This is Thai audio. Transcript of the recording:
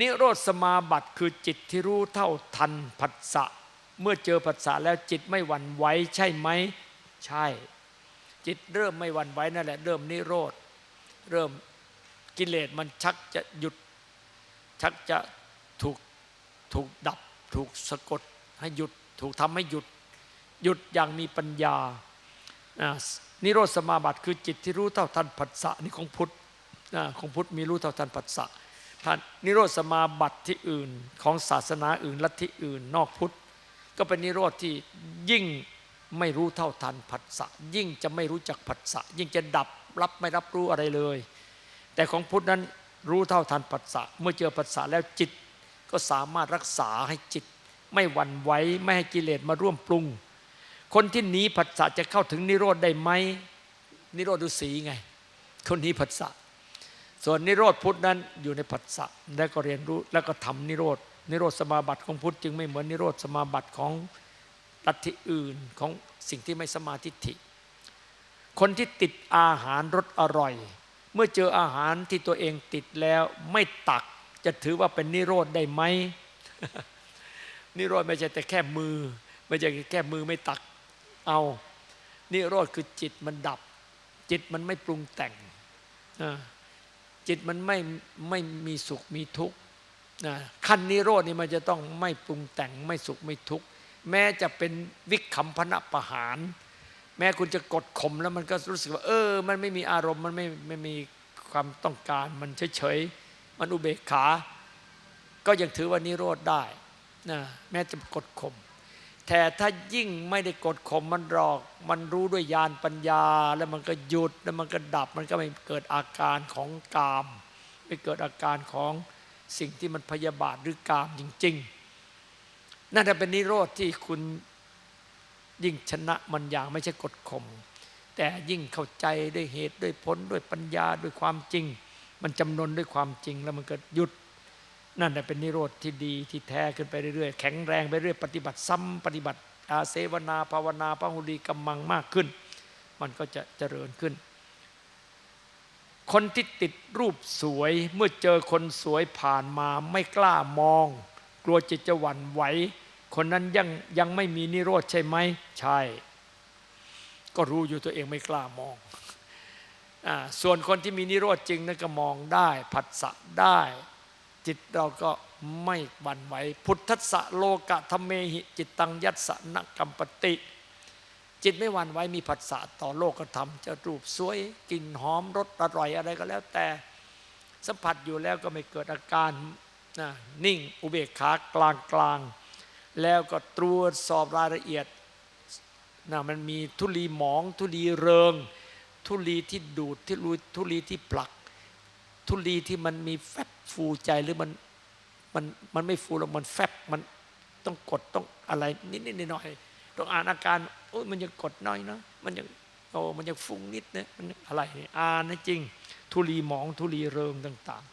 นิโรธสมาบัติคือจิตที่รู้เท่าทันผัสสะเมื่อเจอผัสสะแล้วจิตไม่หวั่นไหวใช่ไหมใช่ จิตเริ่มไม่หวั่นไหวนั่นแหละ เริ่มนิโรธเริ่มกิเลสมันชักจะหยุดชักจะถูกถูกดับ ถูกสะกดให้หยุด ถูกทำให้หยุด หยุดอย่างมีปัญญา นิโรธสมาบัติคือจิตที่รู้เท่าทันผัสสะนี่ของพุทธของพุทธมีรู้เท่าทันผัสสะ ท่านนิโรธสมาบัติที่อื่นของศาสนาอื่นลัทธิอื่น นอกพุทธ ก็เป็นนิโรธที่ยิ่งไม่รู้เท่าทันผัสสะยิ่งจะไม่รู้จักผัสสะยิ่งจะดับรับไม่รับรู้อะไรเลย แต่ของพุทธนั้นรู้เท่าทันผัสสะเมื่อเจอผัสสะแล้วจิตก็สามารถรักษาให้จิต ไม่หวั่นไหวไม่ให้กิเลสมาร่วมปรุง คนที่หนีผัสสะจะเข้าถึงนิโรธได้ไหมนิโรธดุสีไง คนนีผัสสะ ส่วนนิโรธพุทธนั้นอยู่ในผัสสะแล้วก็เรียนรู้แล้วก็ทำนิโรธนิโรธสมาบัติของพุทธจึงไม่เหมือนนิโรธสมาบัติของลัทธิอื่นของสิ่งที่ไม่สมาธิฐิคนที่ติดอาหารรสอร่อย เมื่อเจออาหารที่ตัวเองติดแล้วไม่ตักจะถือว่าเป็นนิโรธได้ไหมนิโรธไม่ใช่แต่แค่มือ ไม่ใช่แค่มือไม่ตักเอา นิโรธคือจิตมันดับ จิตมันไม่ปรุงแต่งอ่า จิตมันไม่ไม่มีสุขมีทุกข์นะขั้นนิโรธนี่มันจะต้องไม่ปรุงแต่งไม่สุขไม่ทุกข์แม้จะเป็นวิคัมพนะประหาร แม้คุณจะกดข่มแล้วมันก็รู้สึกว่า เออ มันไม่มีอารมณ์มันไม่ไม่มีความต้องการ มันเฉยๆมันอุเบกขา ก็ยังถือว่านิโรธได้นะแม้จะกดข่ม แต่ถ้ายิ่งไม่ได้กดข่มมันหลอก มันรู้ด้วยญาณปัญญา แล้วมันก็หยุดแล้วมันก็ดับ มันก็ไม่เกิดอาการของกาม ไม่เกิดอาการของสิ่งที่มันพยาบาทหรือกามจริง ๆ นั่นจะเป็นนิโรธที่คุณยิ่งชนะมันอย่างไม่ใช่กดข่มแต่ยิ่งเข้าใจด้วยเหตุด้วยผลด้วยปัญญาด้วยความจริง มันจำนนด้วยความจริงแล้วมันก็หยุด นั่นแหละเป็นนิโรธที่ดีที่แท้ขึ้นไปเรื่อยๆแข็งแรงไปเรื่อยปฏิบัติซ้ำปฏิบัติอาเสวนาภาวนาพหุลีกำมังมากขึ้น มันก็จะเจริญขึ้น คนที่ติดรูปสวยเมื่อเจอคนสวยผ่านมาไม่กล้ามอง กลัวจิตจะหวั่นไหวคนนั้นยังยังไม่มีนิโรธใช่ไหมใช่ ก็รู้อยู่ตัวเองไม่กล้ามองอส่วนคนที่มีนิโรธจริงนั่นก็มองได้ ผัสสะได้ จิตเราก็ไม่หวั่นไหว พุทธัสสะโลกะธรรมเมหิ จิตตังยัสสะนกัมปติ จิตไม่หวั่นไหวมีผัสสะต่อโลกธรรมจะรูปสวยกลิ่นหอมรสอร่อยอะไรก็แล้วแต่ สัมผัสอยู่แล้วก็ไม่เกิดอาการนะนิ่งอุเบกขากลางกลางแล้วก็ตรวจสอบรายละเอียดนะมันมีทุลีหมอง ทุลีเริง ทุลีที่ดูดที่รูทุลีที่ผลัก ทุลีที่มันมีแฟบฟูใจหรือมันมันมันไม่ฟูแล้วมันแฟบมันต้องกดต้องอะไรนิดนิดหน่อยต้องอ่านอาการโอ้ยมันยังกดน้อยเนาะมันยังโอ้มันยังฟุ้งนิดนะมันอะไรอ่านนะจริง ทุลีหมองทุลีเริงต่าง ๆ